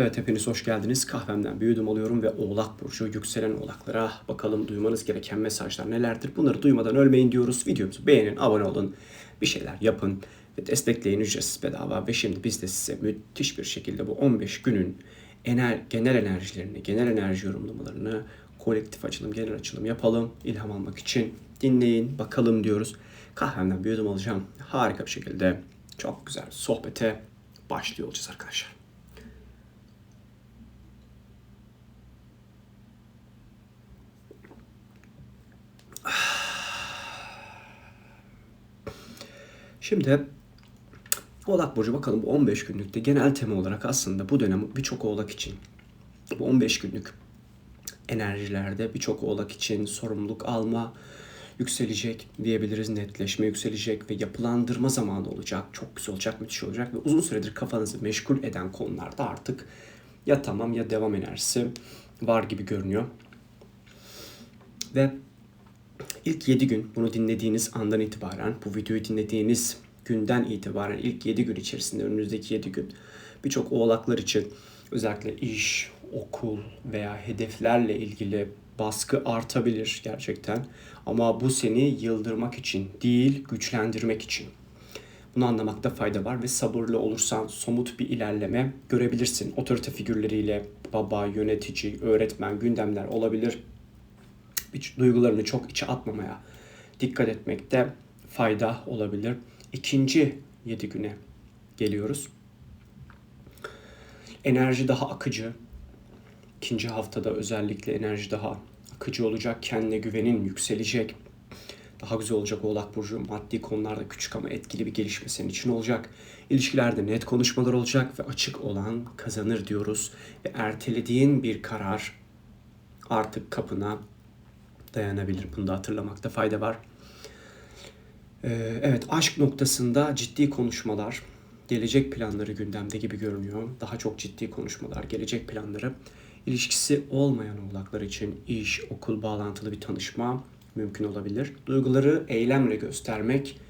Evet hepiniz hoş geldiniz. Kahvemden bir yudum alıyorum ve Oğlak Burcu yükselen oğlaklara bakalım duymanız gereken mesajlar nelerdir? Bunları duymadan ölmeyin diyoruz. Videomuzu beğenin, abone olun, bir şeyler yapın ve destekleyin ücretsiz bedava. Ve şimdi biz de size müthiş bir şekilde bu 15 günün ener, genel enerjilerini, genel enerji yorumlamalarını kolektif açılım, genel açılım yapalım. ilham almak için dinleyin, bakalım diyoruz. Kahvemden bir yudum alacağım. Harika bir şekilde çok güzel sohbete başlıyor olacağız arkadaşlar. Şimdi Oğlak Burcu bakalım bu 15 günlükte genel tema olarak aslında bu dönem birçok oğlak için bu 15 günlük enerjilerde birçok oğlak için sorumluluk alma yükselecek diyebiliriz. Netleşme yükselecek ve yapılandırma zamanı olacak. Çok güzel olacak, müthiş olacak ve uzun süredir kafanızı meşgul eden konularda artık ya tamam ya devam enerjisi var gibi görünüyor. Ve ilk 7 gün bunu dinlediğiniz andan itibaren, bu videoyu dinlediğiniz günden itibaren ilk 7 gün içerisinde önümüzdeki 7 gün birçok oğlaklar için özellikle iş, okul veya hedeflerle ilgili baskı artabilir gerçekten. Ama bu seni yıldırmak için değil, güçlendirmek için. Bunu anlamakta fayda var ve sabırlı olursan somut bir ilerleme görebilirsin. Otorite figürleriyle baba, yönetici, öğretmen, gündemler olabilir. Hiç duygularını çok içe atmamaya dikkat etmekte fayda olabilir. İkinci yedi güne geliyoruz. Enerji daha akıcı. İkinci haftada özellikle enerji daha akıcı olacak. Kendine güvenin yükselecek. Daha güzel olacak Oğlak Burcu. Maddi konularda küçük ama etkili bir gelişme senin için olacak. İlişkilerde net konuşmalar olacak ve açık olan kazanır diyoruz. Ve ertelediğin bir karar artık kapına dayanabilir. Bunu da hatırlamakta fayda var. Ee, evet aşk noktasında ciddi konuşmalar, gelecek planları gündemde gibi görünüyor. Daha çok ciddi konuşmalar, gelecek planları. İlişkisi olmayan oğlaklar için iş, okul bağlantılı bir tanışma mümkün olabilir. Duyguları eylemle göstermek,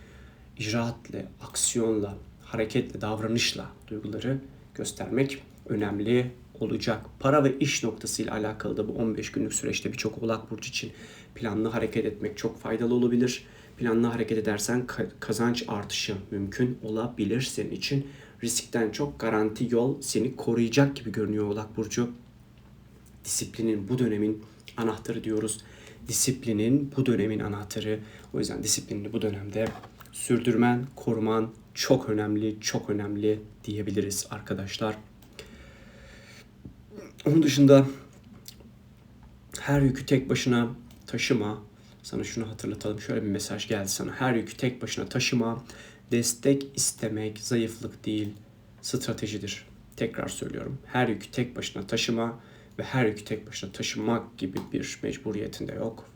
icraatle, aksiyonla, hareketle, davranışla duyguları göstermek önemli olacak. Para ve iş noktasıyla alakalı da bu 15 günlük süreçte birçok oğlak burcu için planlı hareket etmek çok faydalı olabilir planlı hareket edersen kazanç artışı mümkün olabilir senin için. Riskten çok garanti yol seni koruyacak gibi görünüyor Oğlak Burcu. Disiplinin bu dönemin anahtarı diyoruz. Disiplinin bu dönemin anahtarı. O yüzden disiplinini bu dönemde sürdürmen, koruman çok önemli, çok önemli diyebiliriz arkadaşlar. Onun dışında her yükü tek başına taşıma, sana şunu hatırlatalım. Şöyle bir mesaj geldi sana. Her yükü tek başına taşıma, destek istemek zayıflık değil, stratejidir. Tekrar söylüyorum. Her yükü tek başına taşıma ve her yükü tek başına taşımak gibi bir mecburiyetinde yok.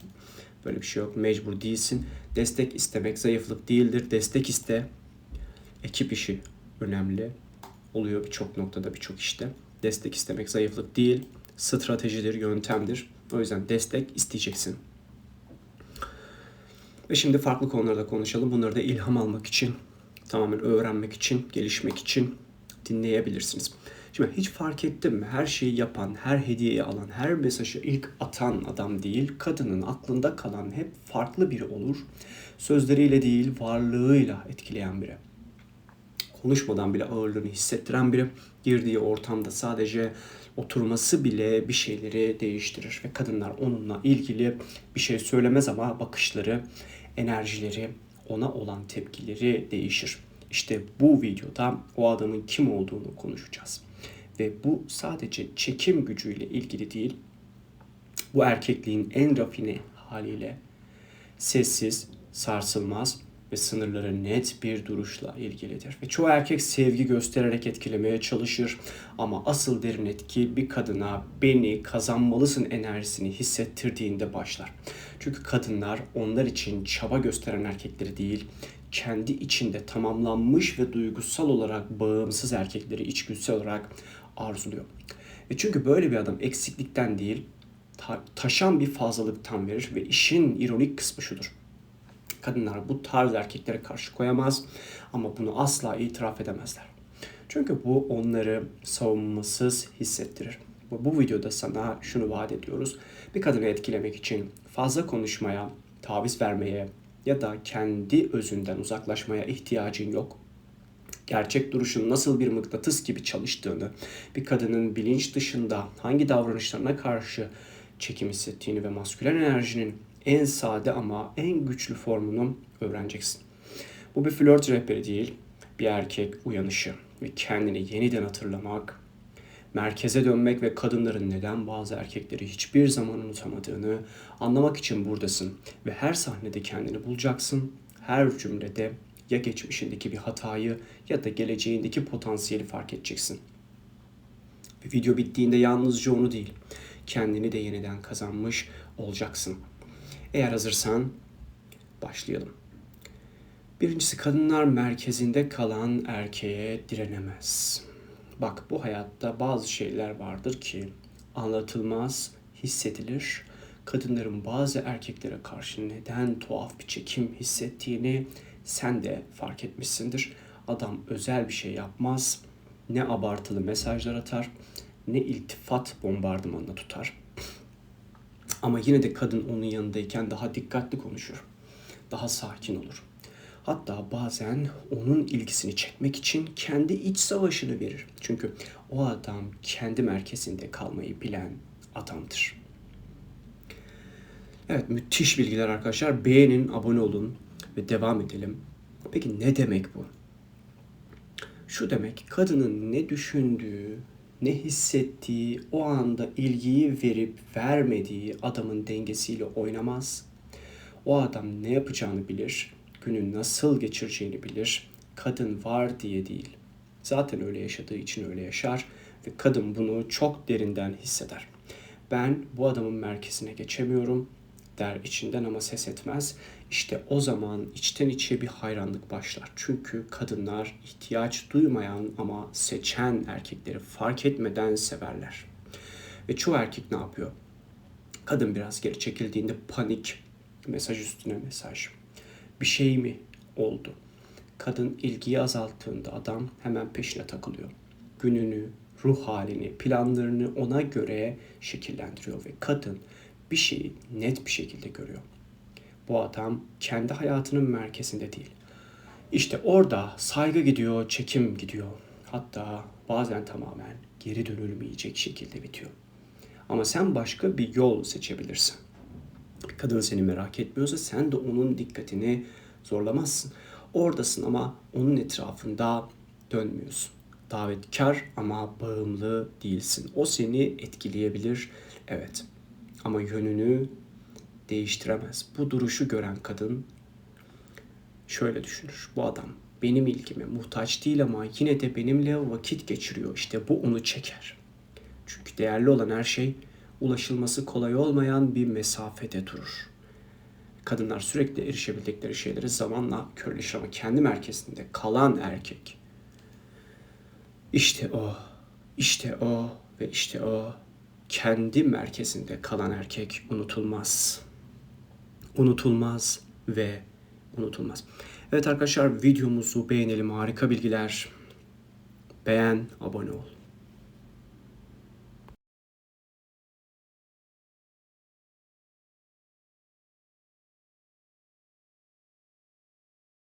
Böyle bir şey yok. Mecbur değilsin. Destek istemek zayıflık değildir. Destek iste. Ekip işi önemli oluyor birçok noktada, birçok işte. Destek istemek zayıflık değil, stratejidir, yöntemdir. O yüzden destek isteyeceksin. Ve şimdi farklı konularda konuşalım. Bunları da ilham almak için, tamamen öğrenmek için, gelişmek için dinleyebilirsiniz. Şimdi hiç fark ettin mi? Her şeyi yapan, her hediyeyi alan, her mesajı ilk atan adam değil, kadının aklında kalan hep farklı biri olur. Sözleriyle değil, varlığıyla etkileyen biri. Konuşmadan bile ağırlığını hissettiren biri. Girdiği ortamda sadece oturması bile bir şeyleri değiştirir ve kadınlar onunla ilgili bir şey söylemez ama bakışları, enerjileri, ona olan tepkileri değişir. İşte bu videoda o adamın kim olduğunu konuşacağız. Ve bu sadece çekim gücüyle ilgili değil, bu erkekliğin en rafine haliyle sessiz, sarsılmaz ve sınırları net bir duruşla ilgilidir. Ve çoğu erkek sevgi göstererek etkilemeye çalışır ama asıl derin etki bir kadına beni kazanmalısın enerjisini hissettirdiğinde başlar. Çünkü kadınlar onlar için çaba gösteren erkekleri değil, kendi içinde tamamlanmış ve duygusal olarak bağımsız erkekleri içgüdüsel olarak arzuluyor. E çünkü böyle bir adam eksiklikten değil, ta- taşan bir fazlalıktan verir ve işin ironik kısmı şudur Kadınlar bu tarz erkeklere karşı koyamaz ama bunu asla itiraf edemezler. Çünkü bu onları savunmasız hissettirir. Bu, videoda sana şunu vaat ediyoruz. Bir kadını etkilemek için fazla konuşmaya, taviz vermeye ya da kendi özünden uzaklaşmaya ihtiyacın yok gerçek duruşun nasıl bir mıknatıs gibi çalıştığını, bir kadının bilinç dışında hangi davranışlarına karşı çekim hissettiğini ve maskülen enerjinin en sade ama en güçlü formunu öğreneceksin. Bu bir flört rehberi değil, bir erkek uyanışı ve kendini yeniden hatırlamak, merkeze dönmek ve kadınların neden bazı erkekleri hiçbir zaman unutamadığını anlamak için buradasın ve her sahnede kendini bulacaksın. Her cümlede ya geçmişindeki bir hatayı ya da geleceğindeki potansiyeli fark edeceksin. Ve video bittiğinde yalnızca onu değil, kendini de yeniden kazanmış olacaksın. Eğer hazırsan başlayalım. Birincisi kadınlar merkezinde kalan erkeğe direnemez. Bak bu hayatta bazı şeyler vardır ki anlatılmaz, hissedilir. Kadınların bazı erkeklere karşı neden tuhaf bir çekim hissettiğini sen de fark etmişsindir. Adam özel bir şey yapmaz. Ne abartılı mesajlar atar, ne iltifat bombardımanına tutar. Ama yine de kadın onun yanındayken daha dikkatli konuşur. Daha sakin olur. Hatta bazen onun ilgisini çekmek için kendi iç savaşını verir. Çünkü o adam kendi merkezinde kalmayı bilen adamdır. Evet müthiş bilgiler arkadaşlar. Beğenin, abone olun ve devam edelim. Peki ne demek bu? Şu demek kadının ne düşündüğü, ne hissettiği, o anda ilgiyi verip vermediği adamın dengesiyle oynamaz. O adam ne yapacağını bilir, günü nasıl geçireceğini bilir. Kadın var diye değil. Zaten öyle yaşadığı için öyle yaşar ve kadın bunu çok derinden hisseder. Ben bu adamın merkezine geçemiyorum der içinden ama ses etmez. İşte o zaman içten içe bir hayranlık başlar. Çünkü kadınlar ihtiyaç duymayan ama seçen erkekleri fark etmeden severler. Ve çoğu erkek ne yapıyor? Kadın biraz geri çekildiğinde panik, mesaj üstüne mesaj. Bir şey mi oldu? Kadın ilgiyi azalttığında adam hemen peşine takılıyor. Gününü, ruh halini, planlarını ona göre şekillendiriyor ve kadın bir şeyi net bir şekilde görüyor. Bu adam kendi hayatının merkezinde değil. İşte orada saygı gidiyor, çekim gidiyor. Hatta bazen tamamen geri dönülmeyecek şekilde bitiyor. Ama sen başka bir yol seçebilirsin. Kadın seni merak etmiyorsa sen de onun dikkatini zorlamazsın. Oradasın ama onun etrafında dönmüyorsun. Davetkar ama bağımlı değilsin. O seni etkileyebilir. Evet. Ama yönünü değiştiremez. Bu duruşu gören kadın şöyle düşünür. Bu adam benim ilgime muhtaç değil ama yine de benimle vakit geçiriyor. İşte bu onu çeker. Çünkü değerli olan her şey ulaşılması kolay olmayan bir mesafede durur. Kadınlar sürekli erişebildikleri şeyleri zamanla körleşir ama kendi merkezinde kalan erkek işte o, işte o ve işte o kendi merkezinde kalan erkek unutulmaz. Unutulmaz ve unutulmaz. Evet arkadaşlar videomuzu beğenelim. Harika bilgiler. Beğen, abone ol.